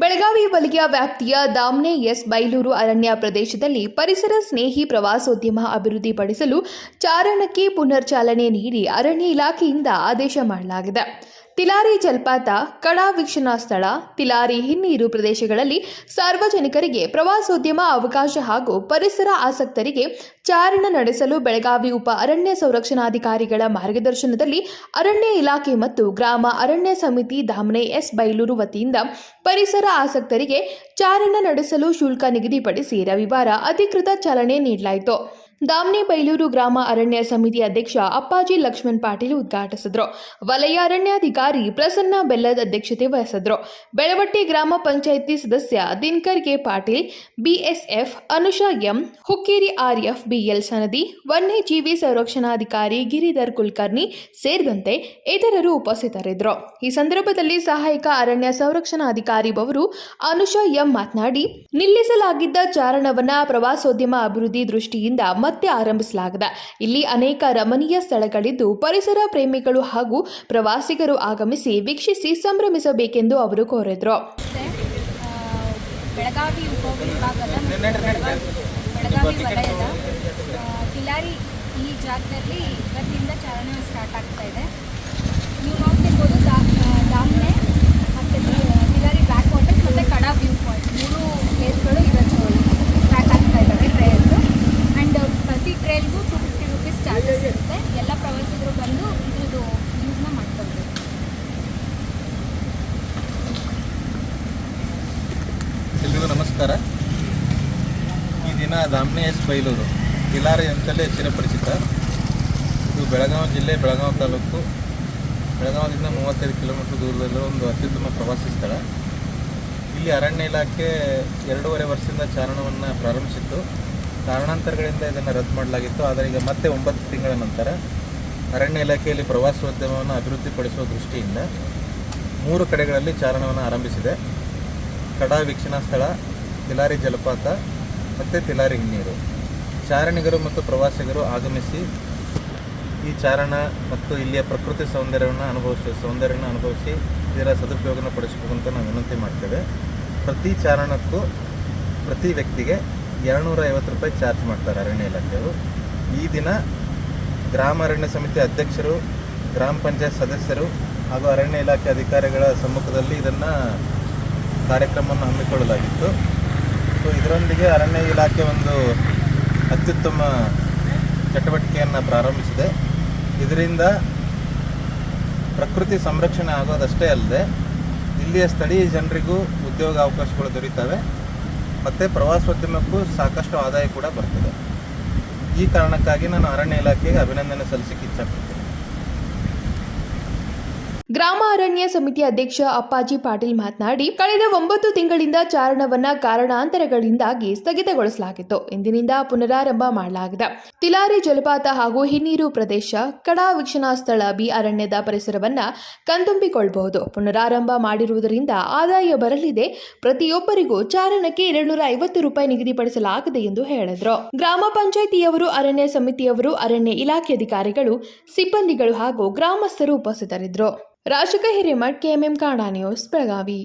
ಬೆಳಗಾವಿ ವಲಯ ವ್ಯಾಪ್ತಿಯ ದಾಮ್ನೆ ಎಸ್ ಬೈಲೂರು ಅರಣ್ಯ ಪ್ರದೇಶದಲ್ಲಿ ಪರಿಸರ ಸ್ನೇಹಿ ಪ್ರವಾಸೋದ್ಯಮ ಅಭಿವೃದ್ಧಿಪಡಿಸಲು ಚಾರಣಕ್ಕೆ ಪುನರ್ಚಾಲನೆ ನೀಡಿ ಅರಣ್ಯ ಇಲಾಖೆಯಿಂದ ಆದೇಶ ಮಾಡಲಾಗಿದೆ. ತಿಲಾರಿ ಜಲಪಾತ ಕಡಾ ವೀಕ್ಷಣಾ ಸ್ಥಳ, ತಿಲಾರಿ ಹಿನ್ನೀರು ಪ್ರದೇಶಗಳಲ್ಲಿ ಸಾರ್ವಜನಿಕರಿಗೆ ಪ್ರವಾಸೋದ್ಯಮ ಅವಕಾಶ ಹಾಗೂ ಪರಿಸರ ಆಸಕ್ತರಿಗೆ ಚಾರಣ ನಡೆಸಲು ಬೆಳಗಾವಿ ಉಪ ಅರಣ್ಯ ಸಂರಕ್ಷಣಾಧಿಕಾರಿಗಳ ಮಾರ್ಗದರ್ಶನದಲ್ಲಿ ಅರಣ್ಯ ಇಲಾಖೆ ಮತ್ತು ಗ್ರಾಮ ಅರಣ್ಯ ಸಮಿತಿ ಧಾಮನೆ ಎಸ್ ಬೈಲೂರು ವತಿಯಿಂದ ಪರಿಸರ ಆಸಕ್ತರಿಗೆ ಚಾರಣ ನಡೆಸಲು ಶುಲ್ಕ ನಿಗದಿಪಡಿಸಿ ರವಿವಾರ ಅಧಿಕೃತ ಚಾಲನೆ ನೀಡಲಾಯಿತು. ದಾಮ್ನೆ ಬೈಲೂರು ಗ್ರಾಮ ಅರಣ್ಯ ಸಮಿತಿ ಅಧ್ಯಕ್ಷ ಅಪ್ಪಾಜಿ ಲಕ್ಷ್ಮಣ್ ಪಾಟೀಲ್ ಉದ್ಘಾಟಿಸಿದ್ರು. ವಲಯ ಅರಣ್ಯಾಧಿಕಾರಿ ಪ್ರಸನ್ನ ಬೆಲ್ಲದ್ ಅಧ್ಯಕ್ಷತೆ ವಹಿಸಿದ್ರು. ಬೆಳವಟ್ಟಿ ಗ್ರಾಮ ಪಂಚಾಯಿತಿ ಸದಸ್ಯ Dinakar K Patil, BSF Anusha M, Hukkeri RF BL Sanadi, ವನ್ಯಜೀವಿ ಸಂರಕ್ಷಣಾಧಿಕಾರಿ ಗಿರಿಧರ್ ಕುಲಕರ್ಣಿ ಸೇರಿದಂತೆ ಇತರರು ಉಪಸ್ಥಿತರಿದ್ದರು. ಈ ಸಂದರ್ಭದಲ್ಲಿ ಸಹಾಯಕ ಅರಣ್ಯ ಸಂರಕ್ಷಣಾಧಿಕಾರಿ ಅವರು ಅನುಷಾ ಎಂ ಮಾತನಾಡಿ, ನಿಲ್ಲಿಸಲಾಗಿದ್ದ ಚಾರಣವನ್ನ ಪ್ರವಾಸೋದ್ಯಮ ಅಭಿವೃದ್ಧಿ ದೃಷ್ಟಿಯಿಂದ ಮತ್ತೆ ಆರಂಭಿಸಲಾಗಿದೆ. ಇಲ್ಲಿ ಅನೇಕ ರಮಣೀಯ ಸ್ಥಳಗಳಿದ್ದು ಪರಿಸರ ಪ್ರೇಮಿಗಳು ಹಾಗೂ ಪ್ರವಾಸಿಗರು ಆಗಮಿಸಿ ವೀಕ್ಷಿಸಿ ಸಂಭ್ರಮಿಸಬೇಕೆಂದು ಅವರು ಕೋರಿದರು. ಬೆಳಗಾವಿ ಉಪವಿಭಾಗದ ಬೆಳಗಾವಿ ಬೆಳಗಾವಿ ವಲಯದ ಕಿಲಾರಿ ಈ ಜಾಗದಲ್ಲಿ ಇವತ್ತಿಂದ ಚಾರಣ ಸ್ಟಾರ್ಟ್ ಆಗ್ತಾ ಇದೆ. ನೀವು ನೋಡ್ತಿರ್ಬೋದು ನಮಸ್ಕಾರ. ಈ ದಿನ ದಾಮ್ನೆ ಎಸ್ ಬೈಲೂರು. ಕಿಲಾರಿ ಅಂತಲೇ ಹೆಚ್ಚಿನ ಪರಿಚಿತ ಇದು ಬೆಳಗಾವಿ ಜಿಲ್ಲೆ, ಬೆಳಗಾವಿ ತಾಲೂಕು. ಬೆಳಗಾವಿಯಿಂದ ಮೂವತ್ತೈದು ಕಿಲೋಮೀಟರ್ ದೂರದಲ್ಲಿರೋ ಒಂದು ಅತ್ಯುತ್ತಮ ಪ್ರವಾಸಿ ಸ್ಥಳ. ಇಲ್ಲಿ ಅರಣ್ಯ ಇಲಾಖೆ ಎರಡೂವರೆ ವರ್ಷದಿಂದ ಚಾರಣವನ್ನು ಪ್ರಾರಂಭಿಸಿತ್ತು. ಕಾರಣಾಂತರಗಳಿಂದ ಇದನ್ನು ರದ್ದು ಮಾಡಲಾಗಿತ್ತು. ಆದರೆ ಈಗ ಮತ್ತೆ ಒಂಬತ್ತು ತಿಂಗಳ ನಂತರ ಅರಣ್ಯ ಇಲಾಖೆಯಲ್ಲಿ ಪ್ರವಾಸೋದ್ಯಮವನ್ನು ಅಭಿವೃದ್ಧಿಪಡಿಸುವ ದೃಷ್ಟಿಯಿಂದ ಮೂರು ಕಡೆಗಳಲ್ಲಿ ಚಾರಣವನ್ನು ಆರಂಭಿಸಿದೆ. ಕಡಾ ವೀಕ್ಷಣಾ ಸ್ಥಳ ತಿಲಾರಿ ಜಲಪಾತ ಮತ್ತು ತಿಲಾರಿ ಹಿನ್ನೀರು. ಚಾರಣಿಗರು ಮತ್ತು ಪ್ರವಾಸಿಗರು ಆಗಮಿಸಿ ಈ ಚಾರಣ ಮತ್ತು ಇಲ್ಲಿಯ ಪ್ರಕೃತಿ ಸೌಂದರ್ಯವನ್ನು ಅನುಭವಿಸಿ, ಸೌಂದರ್ಯನ ಅನುಭವಿಸಿ ಇದರ ಸದುಪಯೋಗನ ಪಡಿಸಬೇಕಂತ ನಾವು ವಿನಂತಿ ಮಾಡ್ತೇವೆ. ಪ್ರತಿ ಚಾರಣಕ್ಕೂ ಪ್ರತಿ ವ್ಯಕ್ತಿಗೆ ಎರಡುನೂರ ಐವತ್ತು ರೂಪಾಯಿ ಚಾರ್ಜ್ ಮಾಡ್ತಾರೆ ಅರಣ್ಯ ಇಲಾಖೆಯವರು. ಈ ದಿನ ಗ್ರಾಮ ಅರಣ್ಯ ಸಮಿತಿ ಅಧ್ಯಕ್ಷರು, ಗ್ರಾಮ ಪಂಚಾಯತ್ ಸದಸ್ಯರು ಹಾಗೂ ಅರಣ್ಯ ಇಲಾಖೆ ಅಧಿಕಾರಿಗಳ ಸಮ್ಮುಖದಲ್ಲಿ ಇದನ್ನು ಕಾರ್ಯಕ್ರಮವನ್ನು ಹಮ್ಮಿಕೊಳ್ಳಲಾಗಿತ್ತು. ಸೊ ಇದರೊಂದಿಗೆ ಅರಣ್ಯ ಇಲಾಖೆ ಒಂದು ಅತ್ಯುತ್ತಮ ಚಟುವಟಿಕೆಯನ್ನು ಪ್ರಾರಂಭಿಸಿದೆ. ಇದರಿಂದ ಪ್ರಕೃತಿ ಸಂರಕ್ಷಣೆ ಆಗೋದಷ್ಟೇ ಅಲ್ಲದೆ ಇಲ್ಲಿಯ ಸ್ಥಳೀಯ ಜನರಿಗೂ ಉದ್ಯೋಗ ಅವಕಾಶಗಳು ದೊರೀತವೆ. ಮತ್ತು ಪ್ರವಾಸೋದ್ಯಮಕ್ಕೂ ಸಾಕಷ್ಟು ಆದಾಯ ಕೂಡ ಬರ್ತದೆ. ಈ ಕಾರಣಕ್ಕಾಗಿ ನಾನು ಅರಣ್ಯ ಇಲಾಖೆಗೆ ಅಭಿನಂದನೆ ಸಲ್ಲಿಸಕ್ಕೆ ಇಚ್ಛಪಡ್ತೀನಿ. ಗ್ರಾಮ ಅರಣ್ಯ ಸಮಿತಿ ಅಧ್ಯಕ್ಷ ಅಪ್ಪಾಜಿ ಪಾಟೀಲ್ ಮಾತನಾಡಿ, ಕಳೆದ ಒಂಬತ್ತು ತಿಂಗಳಿಂದ ಚಾರಣವನ್ನ ಕಾರಣಾಂತರಗಳಿಂದಾಗಿ ಸ್ಥಗಿತಗೊಳಿಸಲಾಗಿತ್ತು. ಇಂದಿನಿಂದ ಪುನರಾರಂಭ ಮಾಡಲಾಗಿದೆ. ತಿಲಾರಿ ಜಲಪಾತ ಹಾಗೂ ಹಿನ್ನೀರು ಪ್ರದೇಶ, ಕಡಾ ವೀಕ್ಷಣಾ ಸ್ಥಳ ಬಿ ಅರಣ್ಯದ ಪರಿಸರವನ್ನು ಕಣ್ತುಂಬಿಕೊಳ್ಳಬಹುದು ಪುನರಾರಂಭ ಮಾಡಿರುವುದರಿಂದ ಆದಾಯ ಬರಲಿದೆ. ಪ್ರತಿಯೊಬ್ಬರಿಗೂ ಚಾರಣಕ್ಕೆ ಎರಡ್ನೂರ ಐವತ್ತು ರೂಪಾಯಿ ನಿಗದಿಪಡಿಸಲಾಗಿದೆ ಎಂದು ಹೇಳಿದರು. ಗ್ರಾಮ ಪಂಚಾಯಿತಿಯವರು, ಅರಣ್ಯ ಸಮಿತಿಯವರು, ಅರಣ್ಯ ಇಲಾಖೆ ಅಧಿಕಾರಿಗಳು, ಸಿಬ್ಬಂದಿಗಳು ಹಾಗೂ ಗ್ರಾಮಸ್ಥರು ಉಪಸ್ಥಿತರಿದ್ದರು ರಾಜಕ ಹಿರೇಮಠ್, ಕೆಎಂಎಂ ಕಾಣಾ ನ್ಯೂಸ್, ಬೆಳಗಾವಿ.